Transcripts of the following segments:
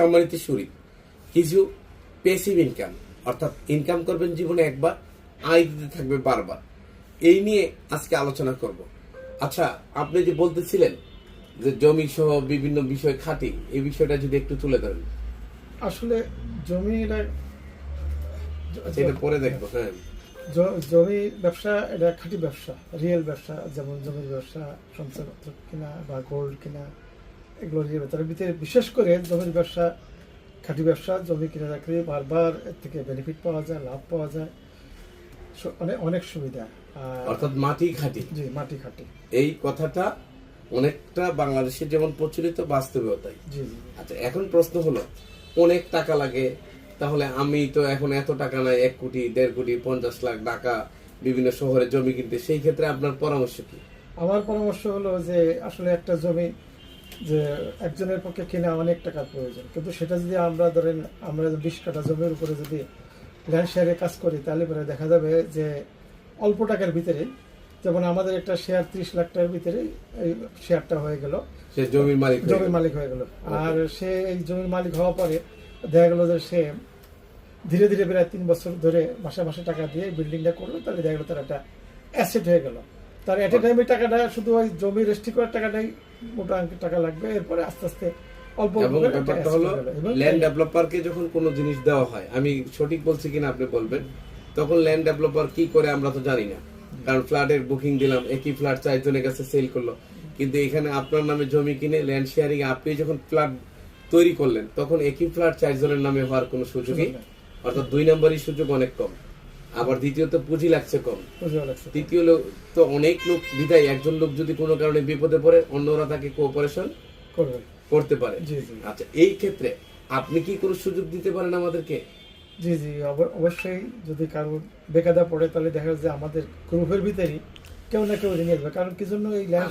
সম্মানিত সুরি কিছু passive income অর্থাৎ ইনকাম করবেন জীবনে একবার আয় দিতে থাকবে বারবার। এই নিয়ে আজকে আলোচনা করব। আচ্ছা আপনি যে বলতেছিলেন যে জমি সহ বিভিন্ন বিষয় খাটি এই বিষয়টা যদি একটু তুলে ধরেন। আসলে জমি এটা আচ্ছা এটা পরে দেখব হ্যাঁ। জমি ব্যবসা এটা খাঁটি ব্যবসা রিয়েল ব্যবসা যেমন জমির ব্যবসা সঞ্চয়পত্র কিনা বা গোল্ড কিনা এগুলো রিয়েল তার ভিতরে বিশেষ করে জমির ব্যবসা খাঁটি ব্যবসা জমি কিনে রাখলে বারবার এর থেকে বেনিফিট পাওয়া যায় লাভ পাওয়া যায়। অনেক অনেক সুবিধা। অর্থাৎ মাটি খাঁটি। জি মাটি খাঁটি। এই কথাটা অনেকটা বাংলাদেশে যেমন প্রচলিত বাস্তবেও তাই জি জি। আচ্ছা এখন প্রশ্ন হলো অনেক টাকা লাগে তাহলে আমি তো এখন এত টাকা নাই এক কোটি দেড় কোটি পঞ্চাশ লাখ টাকা বিভিন্ন শহরে জমি কিনতে সেই ক্ষেত্রে আপনার পরামর্শ কি? আমার পরামর্শ হলো যে আসলে একটা জমি যে একজনের পক্ষে কেনা অনেক টাকার প্রয়োজন। কিন্তু সেটা যদি আমরা ধরেন আমরা বিশ কাটা জমির উপরে যদি ল্যান্ড শেয়ারে কাজ করি তাহলে পরে দেখা যাবে যে অল্প টাকার ভিতরে যেমন আমাদের একটা শেয়ার ত্রিশ লাখ টাকার ভিতরে এই শেয়ারটা হয়ে গেল। সে জমির মালিক হয়ে জমির গেল। মালিক হয়ে গেল। আর সে এই জমির মালিক হওয়ার পরে দেখা গেল যে সে ধীরে ধীরে প্রায় তিন বছর ধরে মাসে মাসে টাকা দিয়ে বিল্ডিংটা করল তাহলে দেখা গেল তার একটা অ্যাসেট হয়ে গেল। তার এট এ টাইমে টাকাটা শুধু ওই জমি রেজিস্ট্রি করার টাকাটাই মোটা অঙ্কের টাকা লাগবে এরপরে আস্তে আস্তে অল্প এবং ব্যাপারটা হলো ল্যান্ড ডেভেলপারকে যখন কোনো জিনিস দেওয়া হয় আমি সঠিক বলছি কিনা আপনি বলবেন তখন ল্যান্ড ডেভেলপার কি করে আমরা তো জানি না। কারণ ফ্ল্যাটের বুকিং দিলাম একই ফ্ল্যাট চারজনের কাছে সেল করল। কিন্তু এখানে আপনার নামে জমি কিনে ল্যান্ড শেয়ারিং আপনি যখন ফ্ল্যাট তৈরি করলেন তখন একই ফ্ল্যাট চারজনের নামে হওয়ার কোনো সুযোগই অর্থাৎ দুই নম্বরই সুযোগ অনেক কম। আবার দ্বিতীয়ত পুঁজি লাগছে কম। তৃতীয় লোক তো অনেক লোক বিদায় একজন লোক যদি কোনো কারণে বিপদে পড়ে অন্যরা তাকে কোঅপারেশন করতে পারে। আচ্ছা এই ক্ষেত্রে আপনি কি কোনো সুযোগ দিতে পারেন আমাদেরকে? জি জি অব- অবশ্যই যদি কারও বেকাদা পড়ে তাহলে দেখা যাচ্ছে আমাদের গ্রুপের ভিতরেই কেউ না কেউ আসবে কারণ কি জন্য এই ল্যান্ড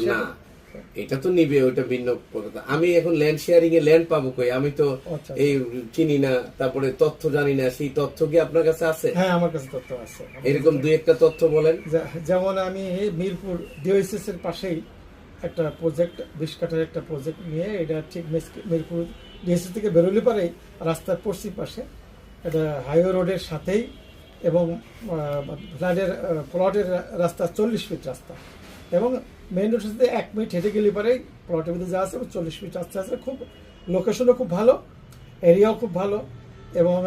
এটা তো নিবে ওটা ভিন্ন কথা। আমি এখন ল্যান্ড শেয়ারিং এ ল্যান্ড পাবো কই? আমি তো আচ্ছা। এই চিনি না তারপরে তথ্য জানি না সেই তথ্য কি আপনার কাছে আছে? হ্যাঁ আমার কাছে তথ্য আছে। এরকম দুই একটা তথ্য বলেন। যেমন আমি মিরপুর ডিওএসএস এর পাশেই একটা প্রজেক্ট বিশ কাঠার একটা প্রজেক্ট নিয়ে এটা ঠিক মিরপুর ডিএসএস থেকে বেরোলে পারে রাস্তার পশ্চিম পাশে এটা হাইওয়ে রোডের সাথেই এবং ফ্ল্যাটের প্লটের রাস্তা চল্লিশ ফিট রাস্তা। এবং মেইন রোডের সাথে এক মিনিট হেঁটে গেলে পরে প্লটের মধ্যে যা আছে চল্লিশ মিনিট আসতে আসতে খুব লোকেশনও খুব ভালো এরিয়াও খুব ভালো এবং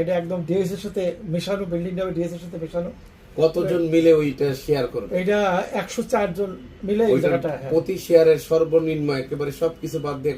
এটা একদম ডিএস এর সাথে মেশানো বিল্ডিংটা ডিএস এর সাথে মেশানো। কতজন মিলে ওইটা শেয়ার করবে? এটা একশো চার জন মিলে হ্যাঁ। প্রতি শেয়ারের সর্বনিম্ন একেবারে সবকিছু বাদ দিয়ে